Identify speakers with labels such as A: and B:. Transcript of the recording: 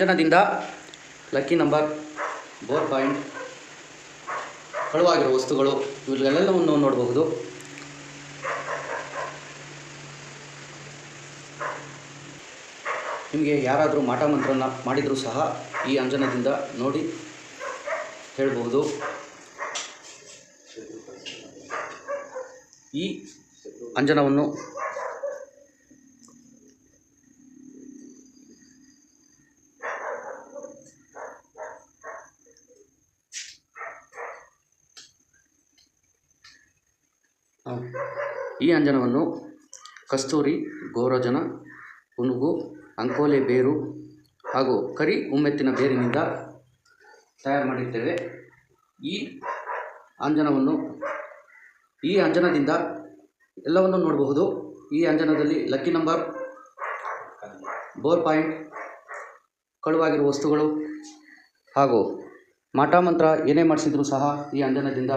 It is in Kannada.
A: ಅಂಜನದಿಂದ ಲಕ್ಕಿ ನಂಬರ್ ಬೋರ್ ಪಾಯಿಂಟ್ ಕಳುವಾಗಿರೋ ವಸ್ತುಗಳು ಇವುಗಳೆಲ್ಲವನ್ನು ನೋಡಬಹುದು. ನಿಮಗೆ ಯಾರಾದರೂ ಮಾಟ ಮಂತ್ರನ ಮಾಡಿದರೂ ಸಹ ಈ ಅಂಜನದಿಂದ ನೋಡಿ ಹೇಳಬಹುದು. ಈ ಅಂಜನವನ್ನು ಈ ಅಂಜನವನ್ನು ಕಸ್ತೂರಿ, ಗೋರೋಜನ ಉನುಗು ಅಂಕೋಲೆ ಬೇರು ಹಾಗೂ ಕರಿ ಉಮ್ಮೆತ್ತಿನ ಬೇರಿನಿಂದ ತಯಾರು ಮಾಡಿರ್ತೇವೆ. ಈ ಅಂಜನವನ್ನು, ಈ ಅಂಜನದಿಂದ ಎಲ್ಲವನ್ನು ನೋಡಬಹುದು. ಈ ಅಂಜನದಲ್ಲಿ ಲಕ್ಕಿ ನಂಬರ್, ಬೋರ್ ಪಾಯಿಂಟ್, ಕಳುವಾಗಿರುವ ವಸ್ತುಗಳು ಹಾಗೂ ಮಾಟ ಮಂತ್ರ ಏನೇ ಮಾಡಿಸಿದರೂ ಸಹ ಈ ಅಂಜನದಿಂದ